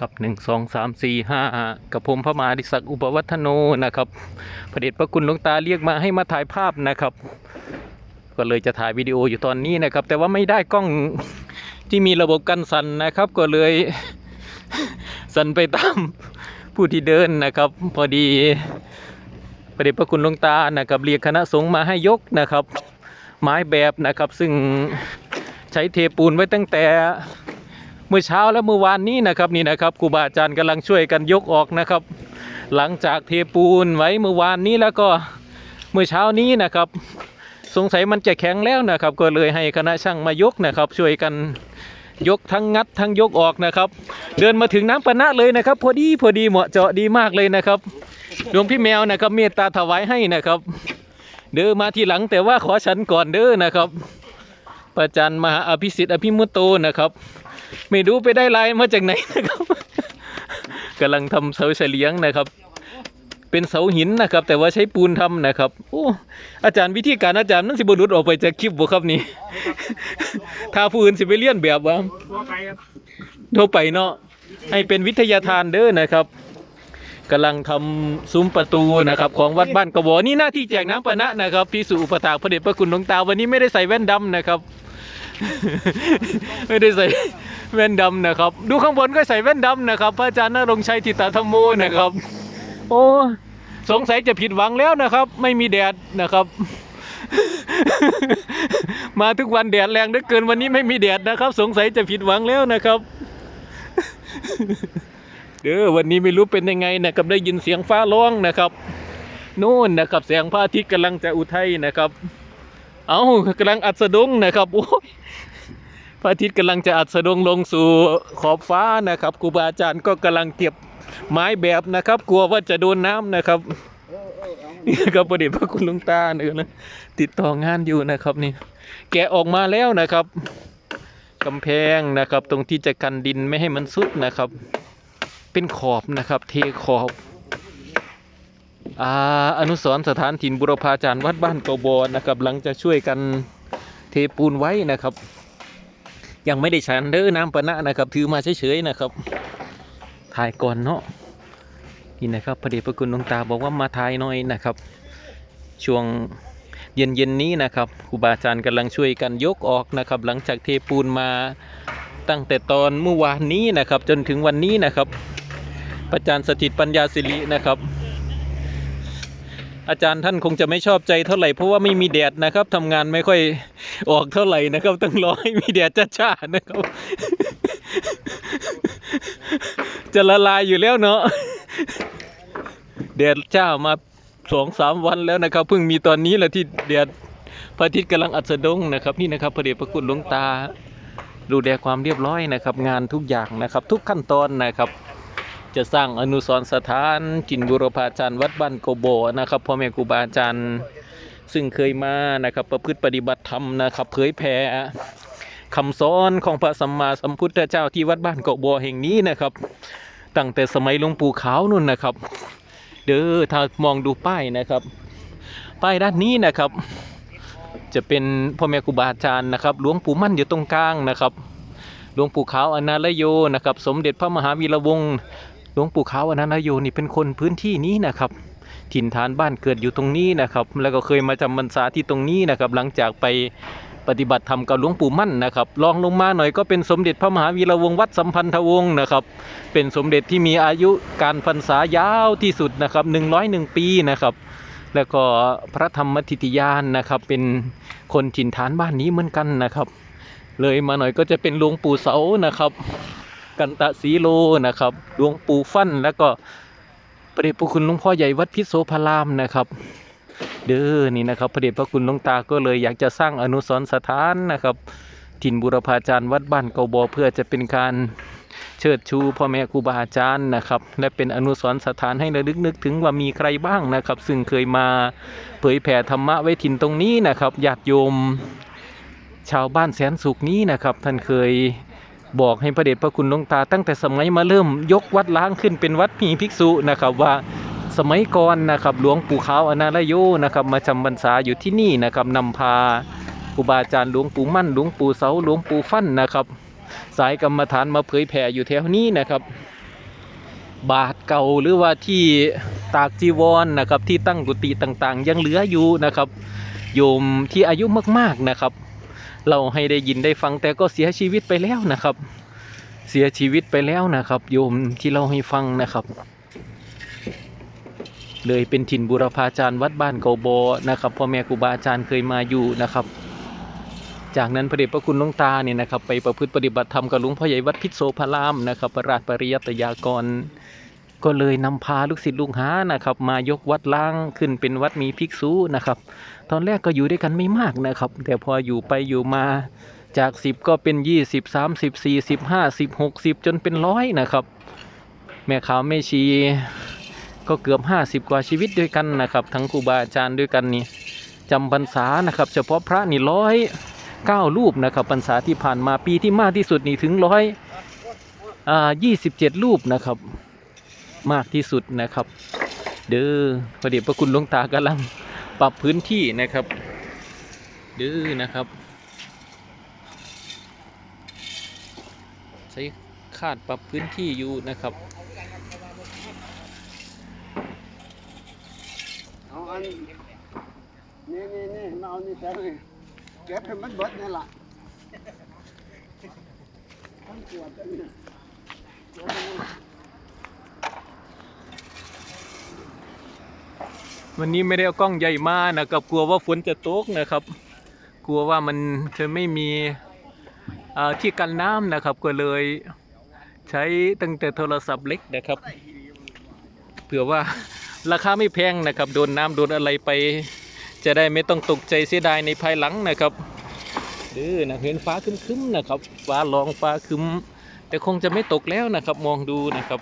ครับหนึ่งสองสามสี่ห้ากับผมพระมหาดิศักดิ์อุปวัฒโนนะครับพระเดชพระคุณหลวงตาเรียกมาให้มาถ่ายภาพนะครับ ก็เลยจะถ่ายวิดีโออยู่ตอนนี้นะครับ แต่ว่าไม่ได้กล้องที่มีระบบกันสั่นนะครับ ก็เลยสั่นไปตามผู้ที่เดินนะครับ พอดีพระเดชพระคุณหลวงตานะครับเรียกคณะสงฆ์มาให้ยกนะครับ ไม้แบบนะครับ ซึ่งใช้เทปูนไว้ตั้งแต่ เมื่อเช้าและเมื่อวานนี้นะครับนี่นะครับครูบาอาจารย์กำลังช่วยกันยกออกนะครับ หลังจากเทปูนไว้เมื่อวานนี้แล้วก็เมื่อเช้านี้นะครับ สงสัยมันจะแข็งแล้วนะครับ ก็เลยให้คณะช่างมายกนะครับ ช่วยกันยกทั้งงัดทั้งยกออกนะครับ เดินมาถึงน้ำปนะเลยนะครับ พอดีพอดีเหมาะเจาะดีมากเลยนะครับหลวงพี่แมวนะครับเมตตาถวายให้นะครับ เดินมาทีหลังแต่ว่าขอฉันก่อนเด้อนะครับพระจารย์มหาอภิสิทธิ์อภิมุตโตนะครับ ไม่รู้ไปได้ลายมาจากไหนนะครับกำลังทำเสาเฉลียงนะครับ เป็นเสาหินนะครับ แต่ว่าใช้ปูนทำนะครับ โอ้อาจารย์วิธีการอาจารย์นั่นสิบรุษออกไปจากคลิปบ่ครับนี่ถ้าผู้อื่นสิไปเลียนแบบว่าทั่วไปเนาะให้เป็นวิทยาทานเด้อนะครับกำลังทำซุ้มประตูนะครับ ของวัดบ้านกระบอนี่หน้าที่แจกน้ำปะนะนะครับพิสุอุปถาพระเดชพระคุณหลวงตาวันนี้ไม่ได้ใส่แว่นดำนะครับ ไม่ได้ใส่แว่นดำนะครับ ดูข้างบนก็ใส่แว่นดำนะครับ พระอาจารย์นรงชัยทิตาธรรมโมนะครับ โอ้สงสัยจะผิดหวังแล้วนะครับ ไม่มีแดดนะครับ มาทุกวันแดดแรงเหลือเกินวันนี้ไม่มีแดดนะครับ สงสัยจะผิดหวังแล้วนะครับเด้อวันนี้ไม่รู้เป็นยังไงนะครับได้ยินเสียงฟ้าร้องนะครับนู่นนะครับแสงพระอาทิตย์กำลังจะอุทัยนะครับ เอากำลังอัดสะดุ้งนะครับโอ้ยพระอาทิตย์กำลังจะอัดสะดุ้งลงสู่ขอบฟ้านะครับครูบาอาจารย์ก็กำลังเก็บไม้แบบนะครับ กลัวว่าจะโดนน้ำนะครับนี่นะครับประเด็นพระคุณลุงตาเนี่ยนะติดต่องานอยู่นะครับนี่ แกะออกมาแล้วนะครับกำแพงนะครับ ตรงที่จะกันดินไม่ให้มันสุดนะครับ เป็นขอบนะครับ เทขอบ อาอนุสรสถานถิ่นบุรพาจารย์วัดบ้านเกบอนะครับ หลังจากช่วยกันเทปูนไว้นะครับ ยังไม่ได้ฉันเด้อน้ำปะนะนะครับ ถือมาเฉยๆนะครับ ถ่ายก่อนเนาะนี่นะครับพระเดชพระคุณหลวงตาบอกว่ามาถ่ายหน่อยนะครับ ช่วงเย็นๆนี้นะครับครูบาอาจารย์กำลังช่วยกันยกออกนะครับ หลังจากเทปูนมาตั้งแต่ตอนเมื่อวานนี้นะครับ จนถึงวันนี้นะครับอาจารย์สถิตปัญญาสิรินะครับ อาจารย์ท่านคงจะไม่ชอบใจเท่าไหร่เพราะว่าไม่มีแดดนะครับทำงานไม่ค่อยออกเท่าไหร่นะครับต้องรอให้มีแดดจ้าๆนะครับ จะละลายอยู่แล้วเนาะแดดจ้ามาสองสามวันแล้วนะครับเพิ่งมีตอนนี้แหละที่แดดพระอาทิตย์กำลังอัสดงนะครับนี่นะครับพระเดชพระคุณหลวงตา ดูแลความเรียบร้อยนะครับ งานทุกอย่างนะครับ ทุกขั้นตอนนะครับ จะสร้างอนุสรณ์สถานจินบุรพาจารย์วัดบ้านโกโบนะครับพ่อแม่ครูบาอาจารย์ซึ่งเคยมานะครับประพฤติปฏิบัติธรรมนะครับเผยแผ่คำสอนของพระสัมมาสัมพุทธเจ้าที่วัดบ้านโกโบแห่งนี้นะครับ ตั้งแต่สมัยหลวงปู่ขาวนู่นนะครับ เด้อถ้ามองดูป้ายนะครับ ป้ายด้านนี้นะครับ จะเป็นพ่อแม่ครูบาอาจารย์นะครับหลวงปู่มั่นอยู่ตรงกลางนะครับหลวงปู่ขาวอนาลโยนะครับ สมเด็จพระมหาวีระวงศ์ หลวงปู่ขาวอนันตโยนี่เป็นคนพื้นที่นี้นะครับ ถิ่นฐานบ้านเกิดอยู่ตรงนี้นะครับ แล้วก็เคยมาจำพรรษาที่ตรงนี้นะครับ หลังจากไปปฏิบัติธรรมกับหลวงปู่มั่นนะครับรองลงมาหน่อยก็เป็นสมเด็จพระมหาวีระวงศ์วัดสัมพันธวงศ์นะครับ เป็นสมเด็จที่มีอายุการพรรษายาวที่สุดนะครับ101 ปีนะครับแล้วก็พระธรรมทิติยานนะครับ เป็นคนถิ่นฐานบ้านนี้เหมือนกันนะครับ เลยมาหน่อยก็จะเป็นหลวงปู่เสานะครับ กันตะสีโลนะครับหลวงปู่ฟั่นแล้วก็พระเดชพระคุณหลวงพ่อใหญ่วัดพิโสพารามนะครับเด้อนี่นะครับพระเดชพระคุณหลวงตาก็เลยอยากจะสร้างอนุสรณ์สถานนะครับ ถิ่นบุรพาจารย์วัดบ้านเกาบอเพื่อจะเป็นการเชิดชูพ่อแม่ครูบาอาจารย์นะครับ และเป็นอนุสรณ์สถานให้ระลึกนึกถึงว่ามีใครบ้างนะครับ ซึ่งเคยมาเผยแผ่ธรรมะไว้ถิ่นตรงนี้นะครับญาติโยม ชาวบ้านแสนสุขนี้นะครับ ท่านเคย บอกให้พระเดชพระคุณหลวงตา ตั้งแต่สมัยมาเริ่มยกวัดล้างขึ้นเป็นวัดมีภิกษุนะครับว่าสมัยก่อนนะครับหลวงปู่ขาวอนาลโยนะครับมาจำพรรษาอยู่ที่นี่นะครับนำพาครูบาอาจารย์หลวงปู่มั่นหลวงปู่เสาหลวงปู่ฟั่นนะครับ สายกรรมฐานมาเผยแผ่อยู่แถวนี้นะครับ บาทเก่าหรือว่าที่ตากจีวรนะครับที่ตั้งกุฏิต่างๆ ยังเหลืออยู่นะครับ โยมที่อายุมากๆนะครับ เราให้ได้ยินได้ฟังแต่ก็เสียชีวิตไปแล้วนะครับ เสียชีวิตไปแล้วนะครับ โยมที่เราให้ฟังนะครับ เลยเป็นถิ่นบุรพาจารย์วัดบ้านเกาโบนะครับพ่อแม่ครูบาอาจารย์เคยมาอยู่นะครับ จากนั้นพระเดชพระคุณหลวงตาเนี่ยนะครับ ไปประพฤติปฏิบัติธรรมกับหลวงพ่อใหญ่วัดพิษโสพรามนะครับประราชปริยัตยากร ก็เลยนำพาลูกศิษย์ลูกหานะครับ มายกวัดล้างขึ้นเป็นวัดมีภิกษุนะครับ ตอนแรกก็อยู่ด้วยกันไม่มากนะครับ แต่พออยู่ไปอยู่มาจาก 10 ก็เป็น 20 30 40 50 60 จนเป็นร้อยนะครับ แม่ขาวแม่ชีก็เกือบ 50 กว่าชีวิตด้วยกันนะครับ ทั้งครูบาอาจารย์ด้วยกันนี่จำพรรษานะครับ เฉพาะพระนี่ร้อยเก้ารูปนะครับพรรษาที่ผ่านมาปีที่มากที่สุดนี่ถึงร้อยอ่ายี่สิบเจ็ดรูปนะครับ มากที่สุดนะครับ เด้อพระเดชพระคุณหลวงตากำลังปรับพื้นที่นะครับ เด้อนะครับใช้คาดปรับพื้นที่อยู่นะครับเอาอันนี่นี่นี่มาเอานี่ใส่เลยเก็บให้มันเบิดนี่ล่ะทั้งขวดอันนี้เดี๋ย วันนี้ไม่ได้เอากล้องใหญ่มากนะครับ กลัวว่าฝนจะตกนะครับ กลัวว่ามันจะไม่มีที่กันน้ำนะครับ ก็เลยใช้ตั้งแต่โทรศัพท์เล็กนะครับ เผื่อว่าราคาไม่แพงนะครับ โดนน้ำโดนอะไรไป จะได้ไม่ต้องตกใจเสียดายในภายหลังนะครับเด้อนะเห็นฟ้าคึ้มๆนะครับ ฟ้าร้องฟ้าคึ้ม แต่คงจะไม่ตกแล้วนะครับ มองดูนะครับ